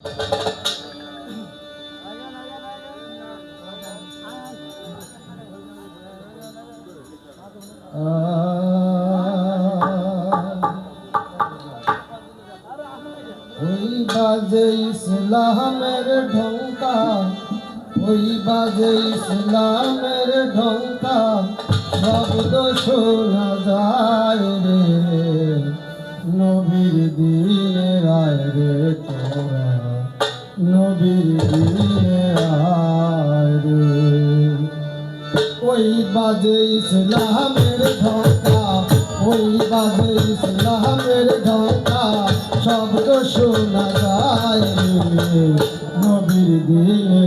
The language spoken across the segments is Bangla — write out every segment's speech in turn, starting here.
ওই বাজে ইসলামের ঢঙ্কা ওই বাজে ইসলামের ঢঙ্কা শব্দ শোনা যায় রে। ইসলামের ঢঙ্কা ওই বাজে ইসলামের ঢঙ্কা শব্দ শোনা যায় নবীর দিনে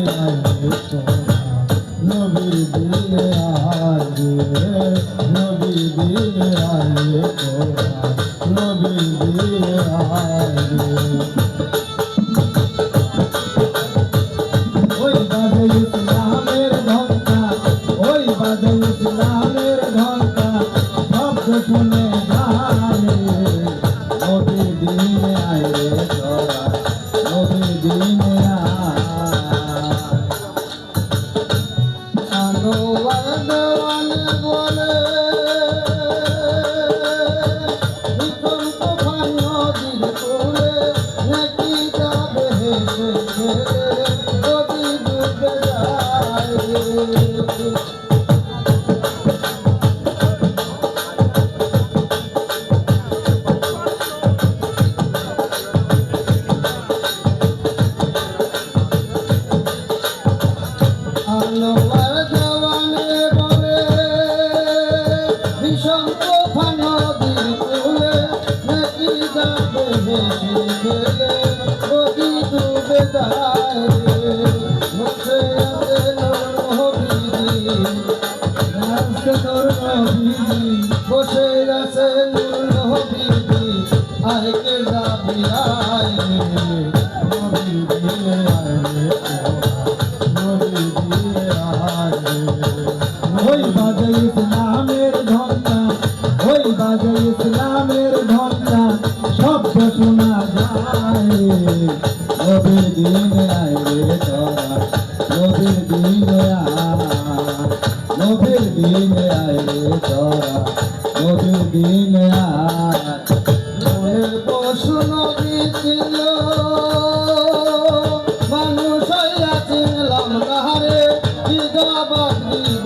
নবীর দিনে আয় নবীর দিনে আয় নবীর দিনে তোর নবীজি বসে আছে নূর নবীজি আইকে যাবি রে নবীর দিনে আয় রে তোরা নবীর দিনে আয় নবীর দিন আয় তোরা নবীর দিন আয়। মনের পশু নবী ছিল, মানুষ হইয়া চিনলাম তাহারে কি দিব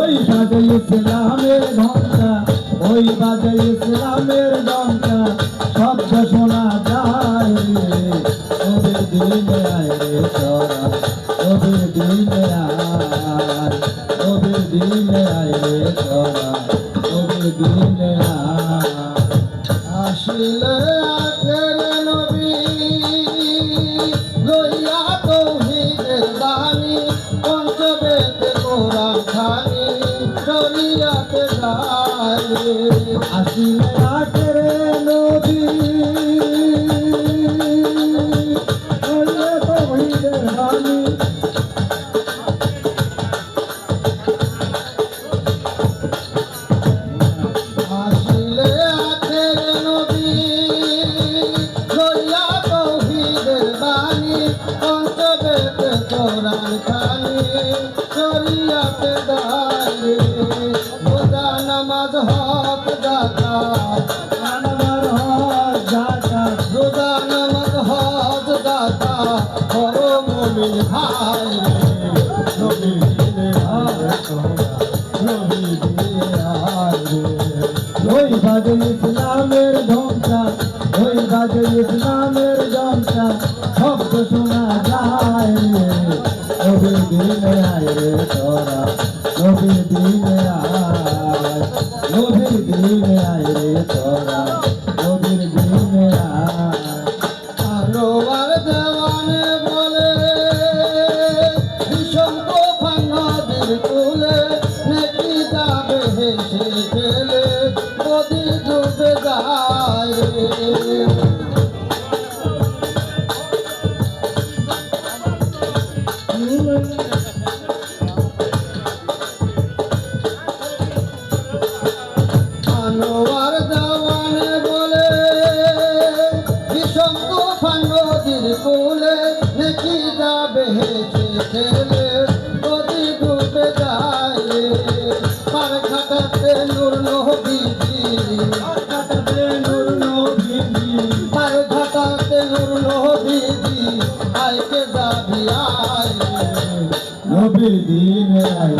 ওই বাজে ইসলামের ঘণ্টা ওই বাজে ইসলামের ঘণ্টা শব্দ শোনা যায় রে। নবীর দিনে আয় রে তোরা নবীর দিনে আয় নবীর দিনে আয় রে তোরা নবীর দিনে আয়। আসিলে আসিলে আখের নবী লইয়া ওই বাজে ইসলামের ঢোমটা ওই বাজে ইসলামের জমটা শব্দ শোনা যায় রে। নবীর দিনে আয় তোরা, নবীর দিনে আয়। নবীর দিনে আয় তোরা। নূর নবীজি পার ঘাটাতে নূর নবীজি, আইকে যাবি আয়। নবীর দিনে আয়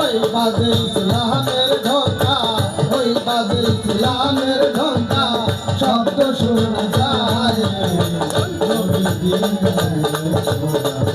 ওই বাজে ইসলামের ঢোকা ওই বাজে ইসলামের ঢোকা শব্দ শোনা যায়। নবীর দিনে আয়